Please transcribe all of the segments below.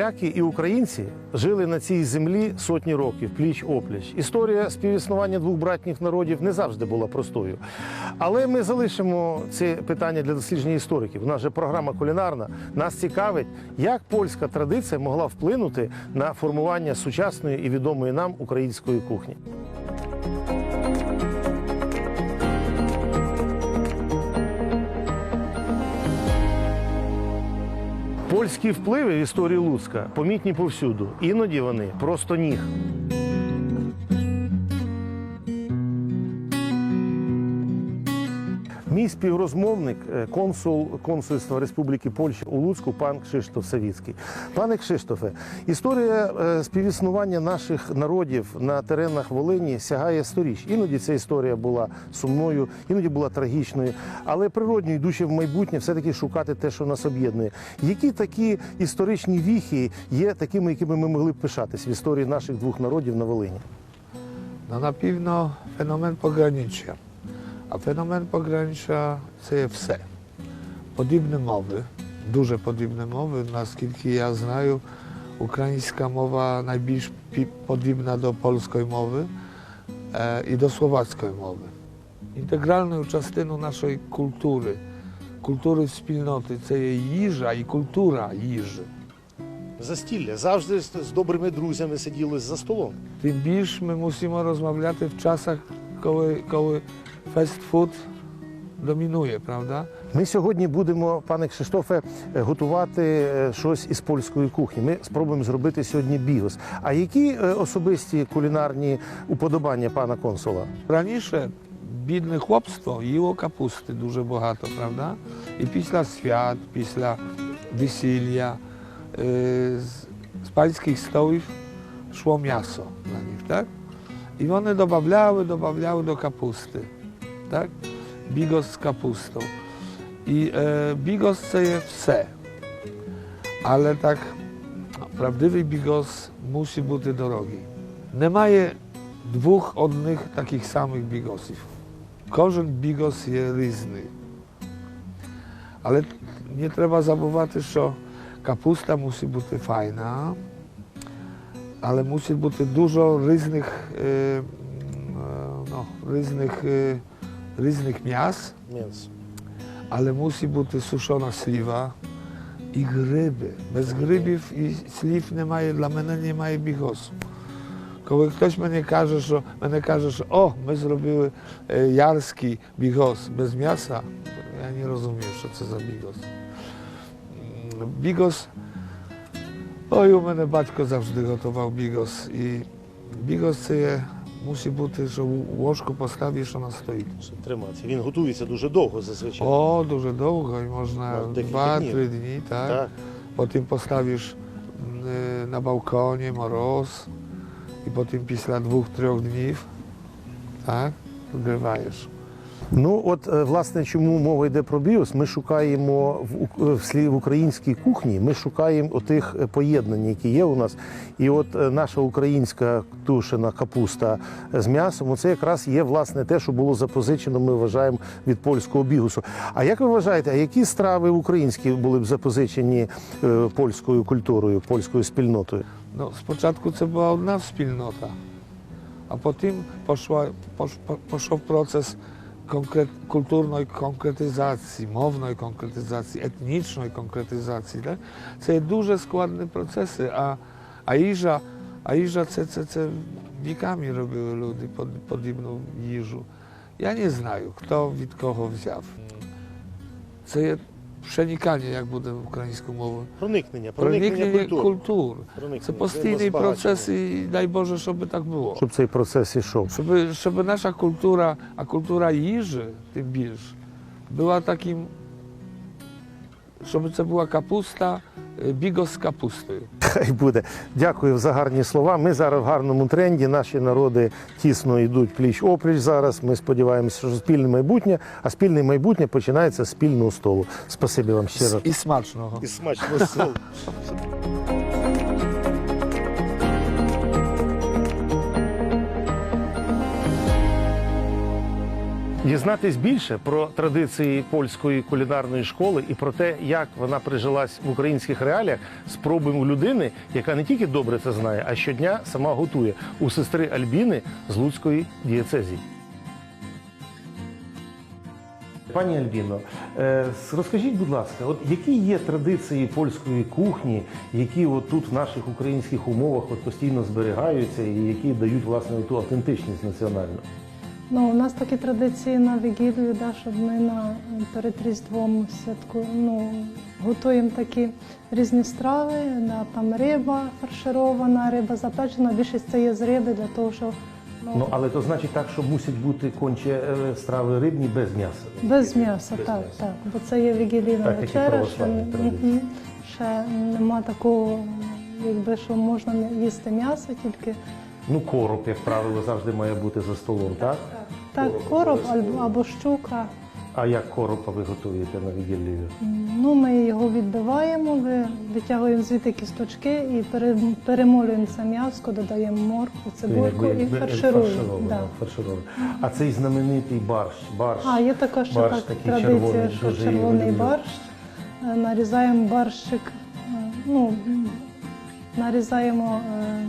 Поляки і українці жили на цій землі сотні років, пліч опліч. Історія співіснування двох братніх народів не завжди була простою. Але ми залишимо це питання для дослідження істориків. У нас же програма кулінарна. Нас цікавить, як польська традиція могла вплинути на формування сучасної і відомої нам української кухні. Польські впливи в історії Луцька помітні повсюду. Іноді вони просто ніг. Мій співрозмовник, е, консул консульства Республіки Польща у Луцьку, пан Кшиштоф Савіцький. Пане Кшиштофе, історія е, співіснування наших народів на теренах Волині сягає сторіч. Іноді ця історія була сумною, іноді була трагічною, але природньо, йдучи в майбутнє, все-таки шукати те, що нас об'єднує. Які такі історичні віхи є такими, якими ми могли б пишатись в історії наших двох народів на Волині? No na pewno fenomen pogranicza. А феномен погранича це все. Подібні мови, дуже подібні мови. Наскільки я знаю, українська мова найбільш подібна до польської мови і до словацької мови. Інтегральною частиною нашої культури, культури спільноти це є їжа і культура їжі. Застілля завжди з, добрими друзями сиділи за столом. Тим більш ми мусимо розмовляти в часах, коли, коли фастфуд домінує, правда? Ми сьогодні будемо, пане Кшиштофе, е, готувати е, щось із польської кухні. Ми спробуємо зробити сьогодні бігос. А які е, особисті кулінарні уподобання пана консула? Раніше бідне хлопство їло капусти дуже багато, правда? І після свят, після весілля, з, з панських столів йшло м'ясо на них, так? І вони додавали, додавали до капусти, так? Бігос з капустою. І е, бігос це є все. Але так, правдивий бігос musi бути дорогий. Немає двох одних таких самих бігосів. Кожен бігос є різний. Але не треба забувати, що капуста мусить бути файна, але мусить бути дуже різних, е, м, е, ну, різних, е, різних м'яс, М'ясо. але мусить бути сушена сліва і гриби. Без грибів і слів немає, для мене немає бігосу. Коли хтось мені каже, що мене каже, що о, ми зробили е, ярський бігос без м'яса, я не розумію, що це за бігос. М, Бігос. Ой, у мене батько завжди готував бігос. І мусить бути, що ложку поставиш, вона стоїть. Щоб триматися. Він готується дуже довго зазвичай. О, дуже довго, і можна Ну, два-три дні, так. Так. Потім поставиш е, на балконі мороз, і потім після двох-трьох днів так, вгриваєш. Ну от е, власне, чому мова йде про біос? Ми шукаємо в, ук- в українській кухні. Ми шукаємо отих е, поєднань, які є у нас. І от е, наша українська тушена капуста з м'ясом, це якраз є власне те, що було запозичено. Ми вважаємо від польського бігусу. А як ви вважаєте, а які страви українські були б запозичені е, польською культурою, польською спільнотою? Ну, спочатку це була одна спільнота, а потім пішла, пішов процес конкрет, культурної конкретизації, мовної конкретизації, етнічної конкретизації. Так? Це є дуже складні процеси, а, а їжа, а їжа це, це, це віками робили люди под- подібну їжу. Я не знаю, хто від кого взяв. Це є przenikanie, як буде українською мовою. Проникнення, Проникнення культур. Проникнення, Це постійний взаємозбагачення. процес, і дай Боже, щоб так було. Щоб цей процес ішов. Щоб, щоб наша культура, а культура їжі, тим більш, була таким, щоб це була капуста, е, бігос з капустою. Хай буде. Дякую за гарні слова. Ми зараз в гарному тренді. Наші народи тісно йдуть пліч опліч зараз. Ми сподіваємося, що спільне майбутнє, а спільне майбутнє починається з спільного столу. Спасибі вам щиро. І смачного. І смачного столу. Дізнатись більше про традиції польської кулінарної школи і про те, як вона прижилась в українських реаліях, спробуємо людини, яка не тільки добре це знає, а щодня сама готує у сестри Альбіни з Луцької дієцезії. Пані Альбіно, е, розкажіть, будь ласка, от які є традиції польської кухні, які от тут в наших українських умовах от постійно зберігаються і які дають власне ту автентичність національну? Ну, у нас такі традиції на Вігілію, да, щоб ми на, перед Різдвом святку, ну, готуємо такі різні страви, да, там риба фарширована, риба запечена. Більшість це є з риби для того, щоб ну, Ну але то значить так, що мусять бути конче е, страви рибні без м'яса. без м'яса, так, м'яса. так. Бо це є вігілійна вечеря, православні ще нема такого, якби що можна їсти м'ясо тільки. Ну, короб, як правило, завжди має бути за столом, так? Так, Короб або, або щука. А як коропа ви готуєте на вігілію? Ну, ми його відбиваємо, ви- витягуємо звідти кісточки і пере- перемолюємо це м'яско, додаємо моркву, цибульку і фаршируємо. Да. фаршировано. А цей знаменитий борщ, борщ. А, є така ще Борщ так, такий традиція, червоний, що дуже його червоний люблю. борщ. Е, Нарізаємо борщик, е, ну, м, нарізаємо е,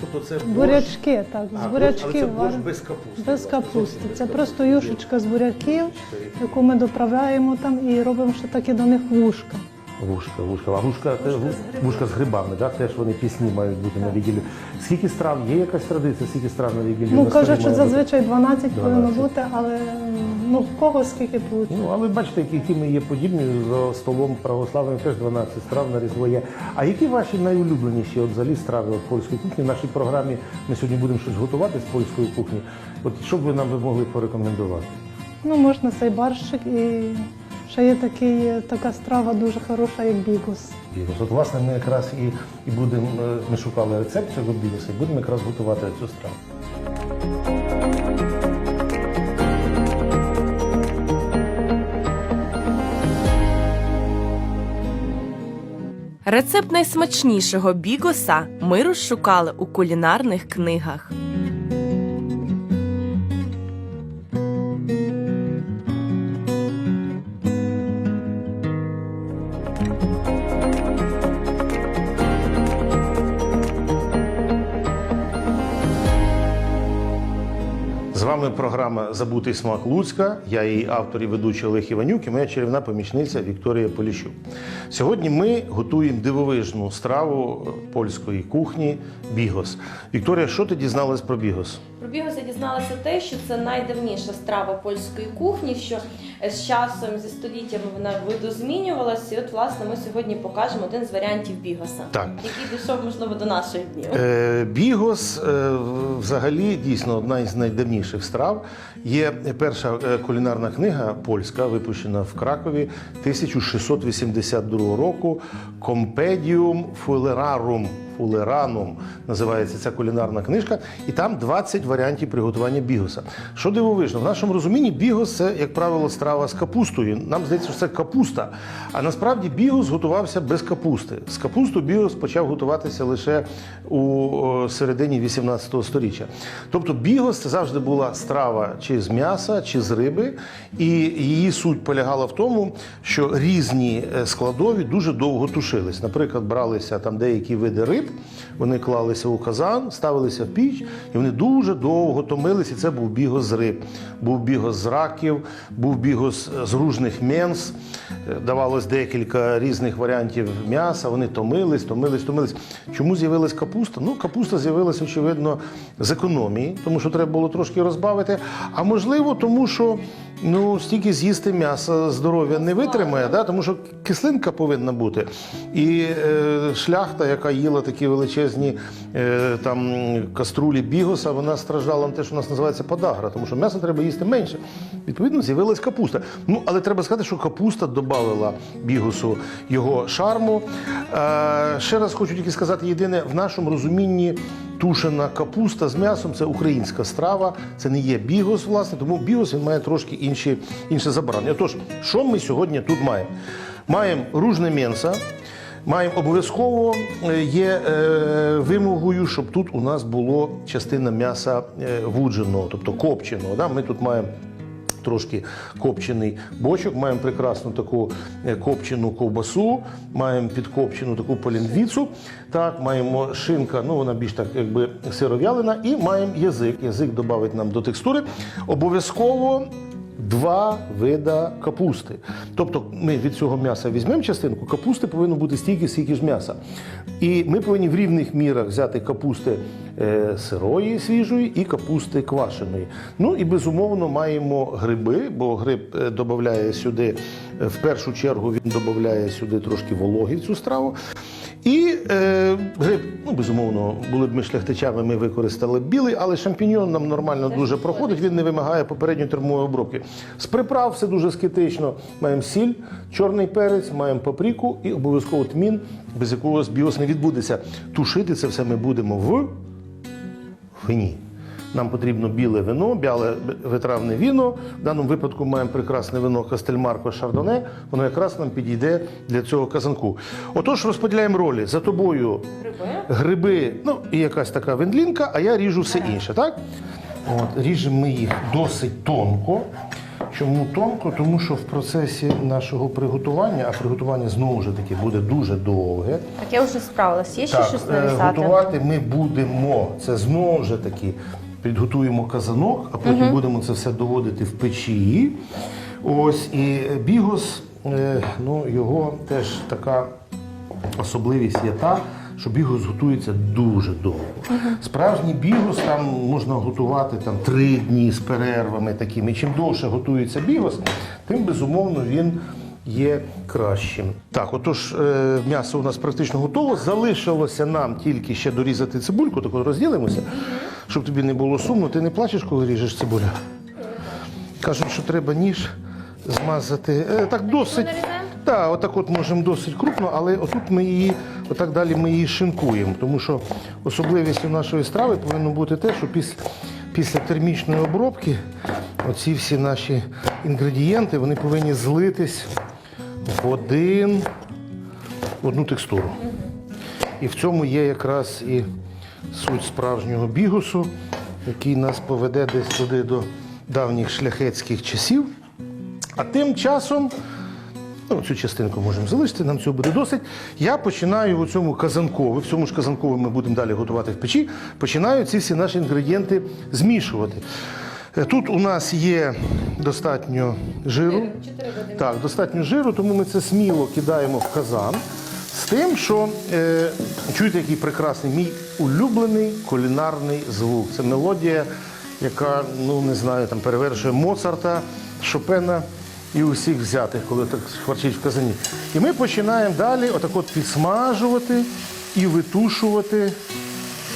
Тобто це бурячки, так, з бурячків. борщ вар- без капусти. Без капусти. Це просто юшечка з буряків, яку ми доправляємо там і робимо ще такі до них вушка. Вушка, вушка. А вушка, те- вушка з грибами, так? Теж вони пісні мають бути на вігілі. Скільки страв? Є якась традиція, скільки страв на вігілі? Ну, кажуть, що зазвичай 12 повинно бути, але ну, в кого скільки вийде. Ну, але бачите, які, які ми є подібні за столом православним, теж 12 страв на різдво є. А які ваші найулюбленіші от, взагалі страви от, польської кухні? В нашій програмі ми сьогодні будемо щось готувати з польської кухні. От що б ви нам ви могли порекомендувати? Ну, можна цей барщик і ще є такий, така страва дуже хороша, як бігус. Бігос. От, власне, ми якраз і, і будемо, е, ми шукали рецепт цього бігоса, і будемо якраз готувати цю страву. Рецепт найсмачнішого бігоса ми розшукали у кулінарних книгах. Програма Забутий смак Луцька. Я її автор і ведучий Олег Іванюк і моя чарівна помічниця Вікторія Поліщук. Сьогодні ми готуємо дивовижну страву польської кухні бігос. Вікторія, що ти дізналась про бігос? Про бігоса дізналася те, що це найдавніша страва польської кухні, що е, з часом, зі століттями вона видозмінювалася. І от, власне, ми сьогодні покажемо один з варіантів бігоса, Так. який дійшов, можливо, до наших днів. Е, Бігос е, взагалі дійсно одна із найдавніших страв. Є перша е, кулінарна книга польська, випущена в Кракові 1682 року. Компедіум фулерарум. Фулеранум називається ця кулінарна книжка, і там 20 варіантів приготування бігоса. Що дивовижно, в нашому розумінні бігос це, як правило, страва з капустою. Нам здається, що це капуста. А насправді бігос готувався без капусти. З капусту бігос почав готуватися лише у середині 18 століття. Тобто бігос це завжди була страва чи з м'яса, чи з риби, і її суть полягала в тому, що різні е, складові дуже довго тушились. Наприклад, бралися там деякі види риб, вони клалися у казан, ставилися в піч, і вони дуже довго томились. І це був бігос з риб, був бігос з раків, був бігос з ружних менс. Е, Давалось декілька різних варіантів м'яса. Вони томились, томились, томились. Чому з'явилась капуста? Ну, капуста з'явилася, очевидно, з економії, тому що треба було трошки розбавити. А можливо, тому що ну, стільки з'їсти м'яса здоров'я не витримає, да? тому що кислинка повинна бути. І е, шляхта, яка їла такі величезні е, там, каструлі бігоса, вона страждала на те, що у нас називається подагра, тому що м'яса треба їсти менше. Відповідно, з'явилась капуста. Ну, але треба сказати, що капуста додавала бігусу його шарму. Е, ще раз хочу тільки сказати єдине, в нашому розумінні тушена капуста з м'ясом це українська страва, це не є бігос, власне, тому бігос він має трошки інші, інше забарвлення. Тож, що ми сьогодні тут маємо? Маємо ружне м'ясо, Маємо обов'язково е, є е, вимогою, щоб тут у нас було частина м'яса е, вудженого, тобто копченого. Да? Ми тут маємо трошки копчений бочок, маємо прекрасну таку копчену ковбасу, маємо підкопчену таку полінгвіцу, так, маємо шинка, ну вона більш так якби сиров'ялина, і маємо язик. Язик додавить нам до текстури. Обов'язково два вида капусти. Тобто ми від цього м'яса візьмемо частинку, капусти повинно бути стільки, скільки ж м'яса. І ми повинні в рівних мірах взяти капусти е, сирої, свіжої і капусти квашеної. Ну і безумовно маємо гриби, бо гриб е, додає сюди, е, в першу чергу він додає сюди трошки вологи в цю страву. І е, гриб, ну безумовно, були б ми шляхтичами, ми використали б білий, але шампіньон нам нормально дуже проходить. Він не вимагає попередньої термової обробки. З приправ все дуже скетично. Маємо сіль, чорний перець, маємо папріку і обов'язково тмін, без якого біос не відбудеться. Тушити це все ми будемо в вині. Нам потрібно біле вино, біле витравне віно. В даному випадку маємо прекрасне вино Кастельмарко Шардоне. Воно якраз нам підійде для цього казанку. Отож, розподіляємо ролі. За тобою Гриби. гриби, ну і якась така вендлінка, а я ріжу все інше, так? От, ріжемо ми їх досить тонко. Чому тонко? Тому що в процесі нашого приготування, а приготування знову ж таки буде дуже довге. Так я вже справилась. Є ще Так, щось е, нарізати? готувати ми будемо. Це знову ж таки підготуємо казанок, а потім будемо це все доводити в печі. Ось і бігос, е, ну його теж така особливість є та, що бігос готується дуже довго. Справжній бігос там можна готувати там три дні з перервами такими. Чим довше готується бігос, тим безумовно він є кращим. Так, отож, е, м'ясо у нас практично готово. Залишилося нам тільки ще дорізати цибульку, так от розділимося, щоб тобі не було сумно. Ти не плачеш, коли ріжеш цибулю? Кажуть, що треба ніж змазати. Е, так досить. Так, отак от можемо досить крупно, але отут ми її, отак далі ми її шинкуємо. Тому що особливістю нашої страви повинно бути те, що після, після термічної обробки оці всі наші інгредієнти вони повинні злитись в один, в одну текстуру. І в цьому є якраз і суть справжнього бігусу, який нас поведе десь туди до давніх шляхетських часів. А тим часом, ну, цю частинку можемо залишити, нам цього буде досить. Я починаю у цьому казанкові, в цьому ж казанкові ми будемо далі готувати в печі, починаю ці всі наші інгредієнти змішувати. Е, Тут у нас є достатньо жиру. Так, достатньо жиру, тому ми це сміло кидаємо в казан. З тим, що е, чуєте, який прекрасний мій улюблений кулінарний звук. Це мелодія, яка, ну не знаю, там перевершує Моцарта, Шопена і усіх взятих, коли так шкварчить в казані. І ми починаємо далі отак от підсмажувати і витушувати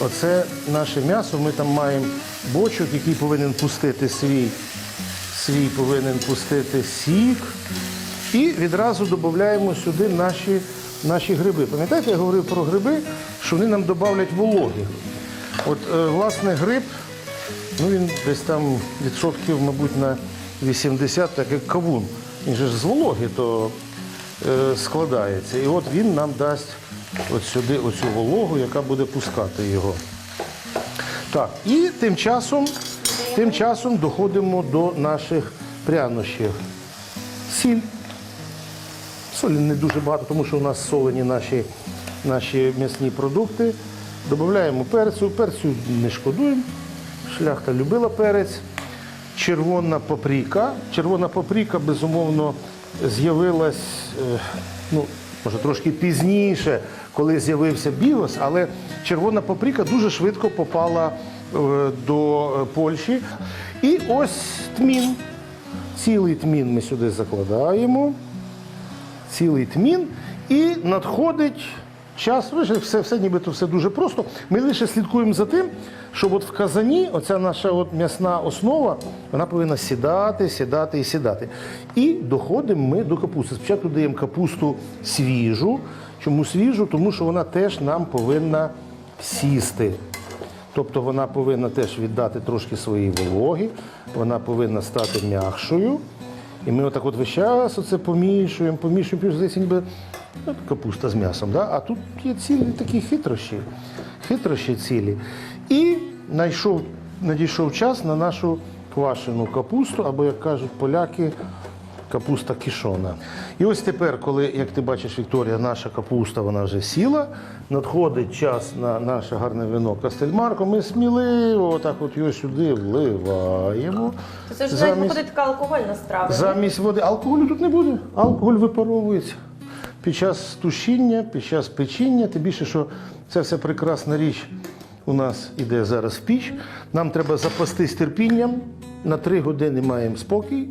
оце наше м'ясо. Ми там маємо бочок, який повинен пустити свій, свій повинен пустити сік. І відразу додаємо сюди наші, наші гриби. Пам'ятаєте, я говорив про гриби, що вони нам додають вологи. От, е, власне, гриб, ну він десь там відсотків, мабуть, на 80, так як кавун. Він же ж з вологи то е, складається. І от він нам дасть от сюди оцю вологу, яка буде пускати його. Так, і тим часом, тим часом доходимо до наших прянощів. Сіль. Солі не дуже багато, тому що у нас солені наші, наші м'ясні продукти. Додаємо перцю. Перцю не шкодуємо. Шляхта любила перець. Червона паприка. Червона паприка, безумовно, з'явилась, е, ну, може, трошки пізніше, коли з'явився бігос, але червона паприка дуже швидко попала е, до Польщі. І ось тмін. Цілий тмін ми сюди закладаємо цілий тмін, і надходить час. Все, все нібито все дуже просто. Ми лише слідкуємо за тим, щоб от в казані оця наша от м'ясна основа вона повинна сідати, сідати і сідати. І доходимо ми до капусти. Спочатку даємо капусту свіжу. Чому свіжу? Тому що вона теж нам повинна сісти. Тобто вона повинна теж віддати трошки своєї вологи, вона повинна стати м'якшою. І ми отак от весь час оце помішуємо, помішуємо, помішуємо, здається, ніби ну, капуста з м'ясом, да? а тут є цілі такі хитрощі, хитрощі цілі. І найшов, надійшов час на нашу квашену капусту, або, як кажуть поляки, капуста кішона. І ось тепер, коли, як ти бачиш, Вікторія, наша капуста вона вже сіла, надходить час на наше гарне вино Кастельмарко, ми сміливо отак от його сюди вливаємо. То це ж навіть виходить така алкогольна страва. Замість води. Алкоголю тут не буде. Алкоголь випаровується. Під час тушіння, під час печіння, тим більше, що ця вся прекрасна річ у нас іде зараз в піч. Нам треба запастись терпінням. На три години маємо спокій.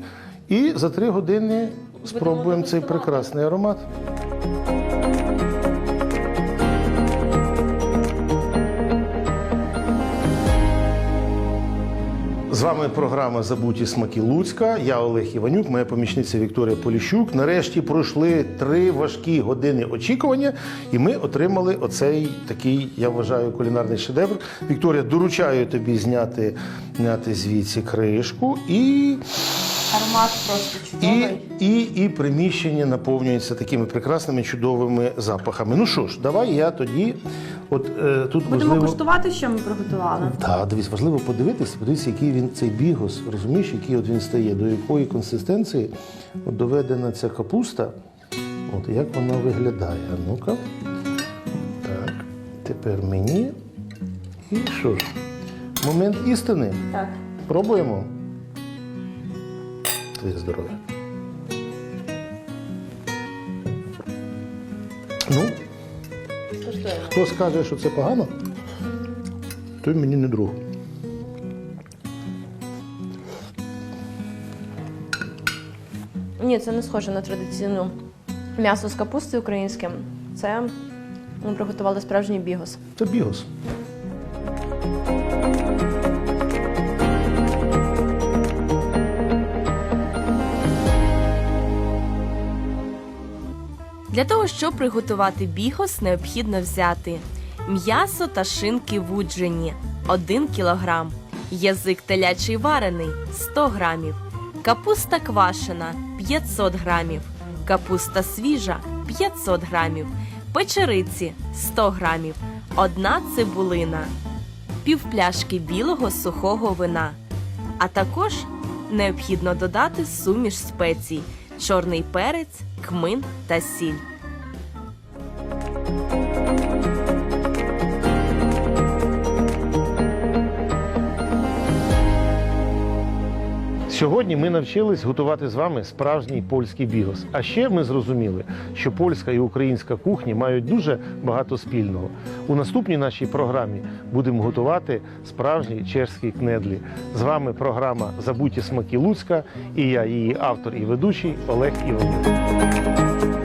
І за три години спробуємо цей прекрасний аромат. З вами програма Забуті смаки Луцька. Я Олег Іванюк, моя помічниця Вікторія Поліщук. Нарешті пройшли три важкі години очікування, і ми отримали оцей такий, я вважаю, кулінарний шедевр. Вікторія, доручаю тобі зняти, зняти звідси кришку і. Аромат просто І, чудовий. і, і приміщення наповнюється такими прекрасними чудовими запахами. Ну що ж, давай я тоді. От е, тут Будемо важливо... куштувати, що ми приготували. Так, дивись, важливо подивитися, подивитися, який він цей бігос, розумієш, який от він стає, до якої консистенції от доведена ця капуста. От як вона виглядає. А ну-ка. Так, тепер мені. І що ж? Момент істини. Так. Пробуємо. Твоє здоров'я. Ну, хто скаже, що це погано, той мені не друг. Ні, це не схоже на традиційну м'ясо з капусти українське. Це ми приготували справжній бігос. Це бігос. Для того, щоб приготувати бігос, необхідно взяти м'ясо та шинки вуджені 1 кг, язик телячий варений 100 грамів, капуста квашена 500 грамів, капуста свіжа 500 грамів, печериці 100 грамів, одна цибулина, півпляшки білого сухого вина. А також необхідно додати суміш спецій, чорний перець, кмин та сіль. Сьогодні ми навчились готувати з вами справжній польський бігос. А ще ми зрозуміли, що польська і українська кухні мають дуже багато спільного. У наступній нашій програмі будемо готувати справжні чешські кнедлі. З вами програма Забуті смаки Луцька і я, її автор і ведучий Олег Іванюк.